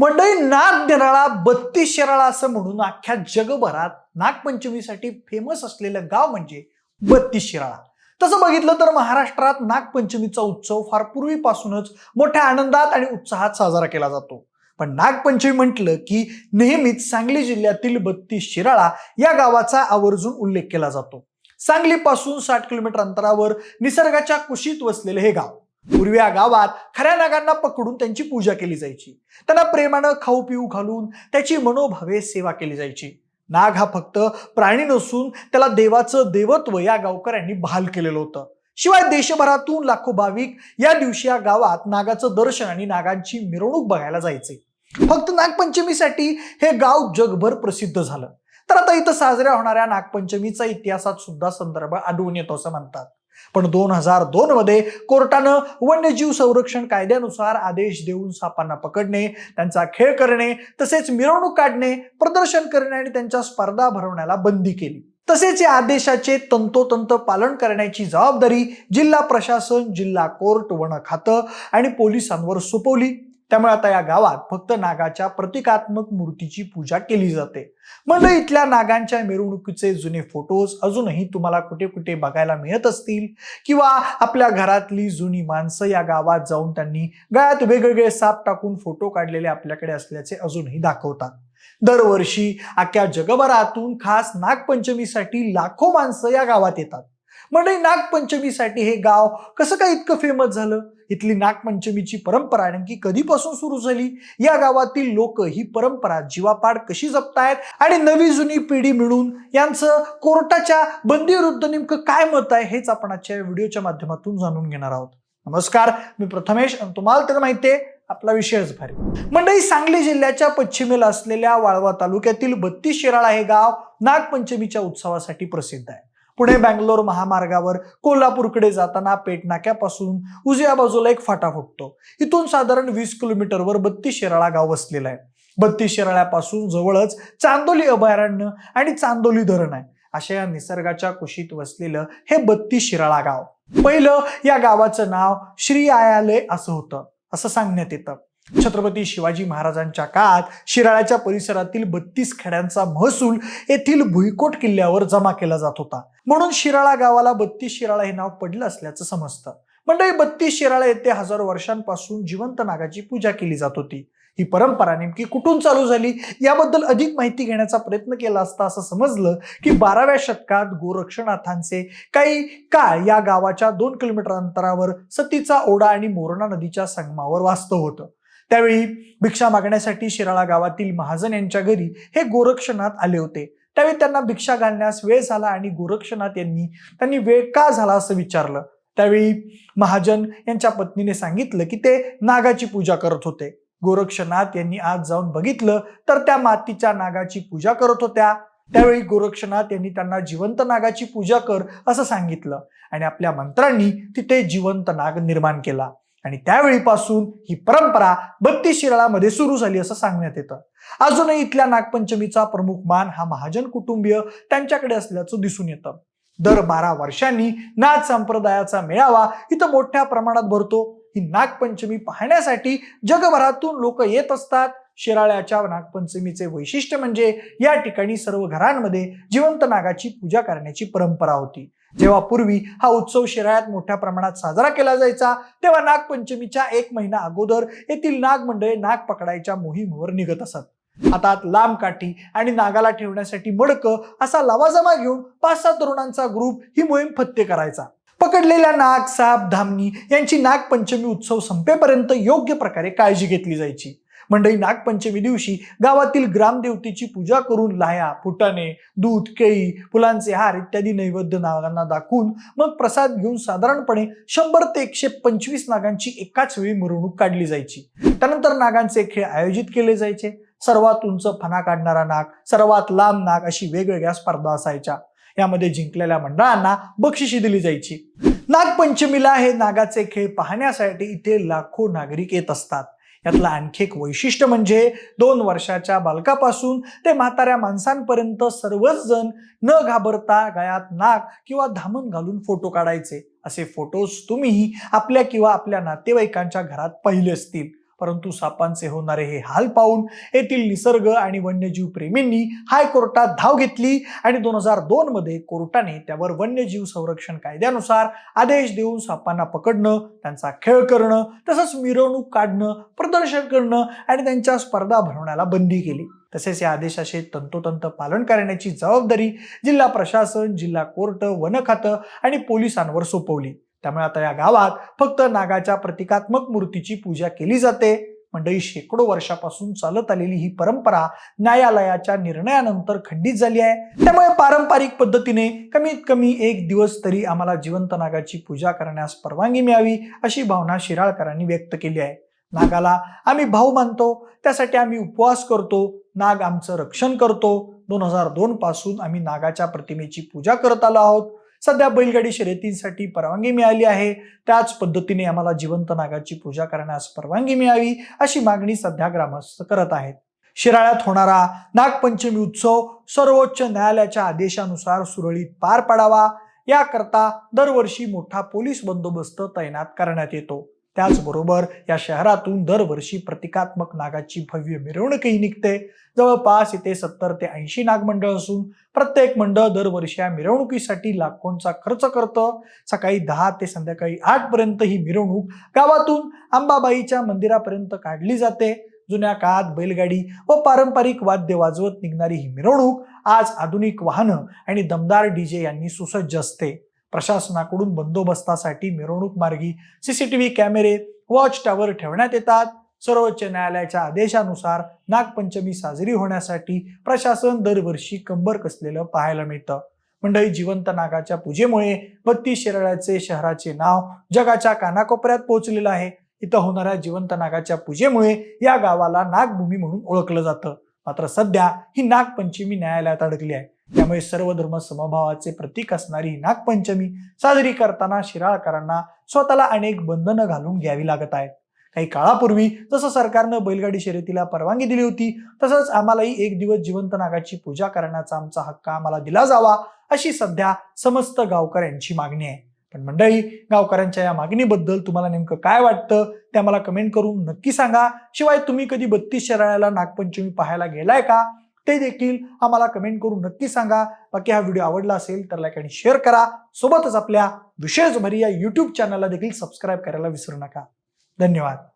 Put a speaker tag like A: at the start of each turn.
A: मंडळी नाग निराळा बत्तीस शिराळा असं म्हणून अख्ख्या जगभरात नागपंचमीसाठी फेमस असलेलं गाव म्हणजे बत्तीस शिराळा. तसं बघितलं तर महाराष्ट्रात नागपंचमीचा उत्सव फार पूर्वीपासूनच मोठ्या आनंदात आणि उत्साहात साजरा केला जातो. पण नागपंचमी म्हटलं की नेहमीच सांगली जिल्ह्यातील बत्तीस शिराळा या गावाचा आवर्जून उल्लेख केला जातो. सांगलीपासून साठ किलोमीटर अंतरावर निसर्गाच्या कुशीत वसलेले हे गाव. पूर्वी या गावात खऱ्या नागांना पकडून त्यांची पूजा केली जायची. त्यांना प्रेमानं खाऊ पिऊ घालून त्याची मनोभावे सेवा केली जायची. नाग हा फक्त प्राणी नसून त्याला देवाचं देवत्व या गावकऱ्यांनी बहाल केलेलं होतं. शिवाय देशभरातून लाखो भाविक या दिवशी या गावात नागाचं दर्शन आणि नागांची मिरवणूक बघायला जायचे. फक्त नागपंचमीसाठी हे गाव जगभर प्रसिद्ध झालं. तर आता इथं साजऱ्या होणाऱ्या नागपंचमीचा इतिहासात सुद्धा संदर्भ आढळून येतो असं म्हणतात. पण दोन हजार दोन मध्ये कोर्टानं वन्यजीव संरक्षण कायद्यानुसार आदेश देऊन सापांना पकडणे त्यांचा खेळ करणे तसेच मिरवणूक काढणे प्रदर्शन करणे आणि त्यांच्या स्पर्धा भरवण्याला बंदी केली. तसेच या आदेशाचे तंतोतंत पालन करण्याची जबाबदारी जिल्हा प्रशासन जिल्हा कोर्ट वन खातं आणि पोलिसांवर सोपवली. त्यामुळे आता या गावात फक्त नागाच्या प्रतिकात्मक मूर्तीची पूजा केली जाते. म्हणजे इथल्या नागांच्या मिरवणुकीचे जुने फोटोज अजूनही तुम्हाला कुठे कुठे बघायला मिळत असतील? किंवा आपल्या घरातली जुनी माणसं या गावात जाऊन त्यांनी गळ्यात वेगवेगळे साप टाकून फोटो काढलेले आपल्याकडे असल्याचे अजूनही दाखवतात. दरवर्षी अख्ख्या जगभरातून खास नागपंचमीसाठी लाखो माणसं या गावात येतात. म्हणजे नागपंचमीसाठी हे गाव कसं काय इतकं फेमस झालं? इथली नागपंचमीची परंपरा नेमकी कधीपासून सुरू झाली? या गावातील लोक ही परंपरा जीवापाड कशी जपतायत? आणि नवी जुनी पिढी मिळून यांचं कोर्टाच्या बंदीविरुद्ध नेमकं काय मत आहे हेच आपण आजच्या व्हिडिओच्या माध्यमातून जाणून घेणार आहोत. नमस्कार मी प्रथमेश आणि तुम्हाला तर माहितीये आपला विषयच भारी. मंडळी सांगली जिल्ह्याच्या पश्चिमेला असलेल्या वाळवा तालुक्यातील बत्तीस शिराळा हे गाव नागपंचमीच्या उत्सवासाठी प्रसिद्ध आहे. पुणे बँगलोर महामार्गावर कोल्हापूरकडे जाताना पेटनाक्यापासून उजव्या बाजूला एक फाटा फुटतो. इथून साधारण वीस किलोमीटरवर बत्तीस शिराळा गाव वसलेलं आहे. बत्तीस शिराळ्यापासून जवळच चांदोली अभयारण्य आणि चांदोली धरण आहे. अशा या निसर्गाच्या कुशीत वसलेलं हे बत्तीस शिराळा गाव. पहिलं या गावाचं नाव श्री आयालय असं होतं. असं सांगण्यात येतं. छत्रपती शिवाजी महाराजांच्या काळात शिराळ्याच्या परिसरातील बत्तीस खेड्यांचा महसूल येथील भुईकोट किल्ल्यावर जमा केला जात होता. म्हणून शिराळा गावाला बत्तीस शिराळा हे नाव पडलं असल्याचं समजतं. मंडळी बत्तीस शिराळा येथे हजारो वर्षांपासून जिवंत नागाची पूजा केली जात होती. ही परंपरा नेमकी कुठून चालू झाली? याबद्दल अधिक माहिती घेण्याचा प्रयत्न केला असता असं समजलं की बाराव्या शतकात गोरक्षनाथांचे काही काळ या गावाच्या दोन किलोमीटर अंतरावर सतीचा ओढा आणि मोरणा नदीच्या संगमावर वास्तव होतं. त्यावेळी भिक्षा मागण्यासाठी शिराळा गावातील महाजन यांच्या घरी हे गोरक्षनाथ आले होते. त्यावेळी त्यांना भिक्षा घालण्यास वेळ झाला आणि गोरक्षनाथ यांनी त्यांनी वेळ का झाला असं विचारलं. त्यावेळी महाजन यांच्या पत्नीने सांगितलं की ते नागाची पूजा करत होते. गोरक्षनाथ यांनी आज जाऊन बघितलं तर त्या मातीच्या नागाची पूजा करत होत्या. त्यावेळी गोरक्षनाथ यांनी त्यांना जिवंत नागाची पूजा कर असं सांगितलं आणि आपल्या मंत्रांनी तिथे जिवंत नाग निर्माण केला. आणि त्यावेळीपासून ही परंपरा बत्तीस शिराळामध्ये सुरू झाली असं सांगण्यात येतं. अजूनही इथल्या नागपंचमीचा प्रमुख मान हा महाजन कुटुंबीय त्यांच्याकडे असल्याचं दिसून येतं. दर बारा वर्षांनी नाथ संप्रदायाचा मेळावा इथं मोठ्या प्रमाणात भरतो. ही नागपंचमी पाहण्यासाठी जगभरातून लोक येत असतात. शिराळ्याच्या नागपंचमीचे वैशिष्ट्य म्हणजे या ठिकाणी सर्व घरांमध्ये जिवंत नागाची पूजा करण्याची परंपरा होती. जेव्हा पूर्वी हा उत्सव शिराळ्यात मोठ्या प्रमाणात साजरा केला जायचा तेव्हा नागपंचमीच्या एक महिना अगोदर येथील नाग मंडळे नाग पकडायच्या मोहिमेवर निघत असत. हातात लांब काठी आणि नागाला ठेवण्यासाठी मडकं असा लवाजमा घेऊन पाच सात तरुणांचा ग्रुप ही मोहीम फत्ते करायचा. पकडलेल्या नाग साप धामणी यांची नागपंचमी उत्सव संपेपर्यंत योग्य प्रकारे काळजी घेतली जायची. मंडळी नागपंचमी दिवशी गावातील ग्रामदेवतेची पूजा करून लाह्या फुटाणे दूध केळी फुलांचे हार इत्यादी नैवेद्य नागांना दाखवून मग प्रसाद घेऊन साधारणपणे शंभर ते एकशे पंचवीस नागांची एकाच वेळी मिरवणूक काढली जायची. त्यानंतर नागांचे खेळ आयोजित केले जायचे. सर्वात उंच फणा काढणारा नाग सर्वात लांब नाग अशी वेगवेगळ्या स्पर्धा असायच्या. यामध्ये जिंकलेल्या मंडळांना बक्षिशी दिली जायची. नागपंचमीला हे नागाचे खेळ पाहण्यासाठी इथे लाखो नागरिक येत असतात. यातलं आणखी एक वैशिष्ट्य म्हणजे दोन वर्षाच्या बालकापासून ते म्हाताऱ्या माणसांपर्यंत सर्वच जण न घाबरता गळ्यात नाक किंवा धामण घालून फोटो काढायचे. असे फोटोज तुम्ही आपल्या किंवा आपल्या नातेवाईकांच्या घरात पाहिले असतील. परंतु सापांचे होणारे हे हाल पाहून येथील निसर्ग आणि वन्यजीव प्रेमींनी हायकोर्टात धाव घेतली आणि दोन हजार दोन मध्ये कोर्टाने त्यावर वन्यजीव संरक्षण कायद्यानुसार आदेश देऊन सापांना पकडणं त्यांचा खेळ करणं तसंच मिरवणूक काढणं प्रदर्शन करणं आणि त्यांच्या स्पर्धा भरवण्याला बंदी केली. तसेच या आदेशाचे तंतोतंत पालन करण्याची जबाबदारी जिल्हा प्रशासन जिल्हा कोर्ट वन खातं आणि पोलिसांवर सोपवली. त्यामुळे आता या गावात फक्त नागाच्या प्रतिकात्मक मूर्तीची पूजा केली जाते. मंडळी शेकडो वर्षापासून चालत आलेली ही परंपरा न्यायालयाच्या निर्णयानंतर खंडित झाली आहे. त्यामुळे पारंपरिक पद्धतीने कमीत कमी एक दिवस तरी आम्हाला जिवंत नागाची पूजा करण्यास परवानगी मिळावी अशी भावना शिराळकरांनी व्यक्त केली आहे. नागाला आम्ही भाऊ मानतो त्यासाठी आम्ही उपवास करतो नाग आमचं रक्षण करतो. दोन हजार दोन पासून आम्ही नागाच्या प्रतिमेची पूजा करत आलो आहोत. सध्या बैलगाडी शर्यतींसाठी परवानगी मिळाली आहे. त्याच पद्धतीने आम्हाला जिवंत नागाची पूजा करण्यास परवानगी मिळावी अशी मागणी सध्या ग्रामस्थ करत आहेत. शिराळ्यात होणारा नागपंचमी उत्सव सर्वोच्च न्यायालयाच्या आदेशानुसार सुरळीत पार पाडावा. याकरता दरवर्षी मोठा पोलीस बंदोबस्त तैनात करण्यात येतो. त्याचबरोबर या शहरातून दरवर्षी प्रतिकात्मक नागाची भव्य मिरवणूकही निघते. जवळपास इथे सत्तर ते ऐंशी नागमंडळ असून प्रत्येक मंडळ दरवर्षी या मिरवणुकीसाठी लाखोंचा खर्च करतं. सकाळी दहा ते संध्याकाळी आठ पर्यंत ही मिरवणूक गावातून अंबाबाईच्या मंदिरापर्यंत काढली जाते. जुन्या काळात बैलगाडी व पारंपरिक वाद्य वाजवत निघणारी ही मिरवणूक आज आधुनिक वाहनं आणि दमदार डीजे यांनी सुसज्ज असते. प्रशासनाकडून बंदोबस्तासाठी मिरवणूक मार्गी सीसीटीव्ही कॅमेरे वॉच टॉवर ठेवण्यात येतात. सर्वोच्च न्यायालयाच्या आदेशानुसार नागपंचमी साजरी होण्यासाठी प्रशासन दरवर्षी कंबर कसलेलं पाहायला मिळतं. मंडळी जिवंत नागाच्या पूजेमुळे बत्ती शिराळ्याचे शहराचे नाव जगाच्या कानाकोपऱ्यात पोहोचलेलं आहे. इथं होणाऱ्या जिवंत नागाच्या पूजेमुळे या गावाला नागभूमी म्हणून ओळखलं जातं. मात्र सध्या ही नागपंचमी न्यायालयात अडकली आहे. त्यामुळे सर्व धर्म समभावाचे प्रतीक असणारी ही नागपंचमी साजरी करताना शिराळकरांना स्वतःला अनेक बंधनं घालून घ्यावी लागत आहेत. काही काळापूर्वी जसं सरकारनं बैलगाडी शर्यतीला परवानगी दिली होती तसंच आम्हालाही एक दिवस जिवंत नागाची पूजा करण्याचा आमचा हक्क आम्हाला दिला जावा अशी सध्या समस्त गावकऱ्यांची मागणी आहे. पण मंडळी गावकऱ्यांच्या या मागणीबद्दल तुम्हाला नेमकं काय वाटतं ते आम्हाला कमेंट करून नक्की सांगा. शिवाय तुम्ही कधी बत्तीस शराळ्याला नागपंचमी पाहायला गेलाय का ते देखील आम्हाला कमेंट करून नक्की सांगा. बाकी हा व्हिडिओ आवडला असेल तर लाईक आणि शेअर करा. सोबतच आपल्या विशेष भरी या युट्यूब चॅनलला देखील सबस्क्राईब करायला विसरू नका. धन्यवाद.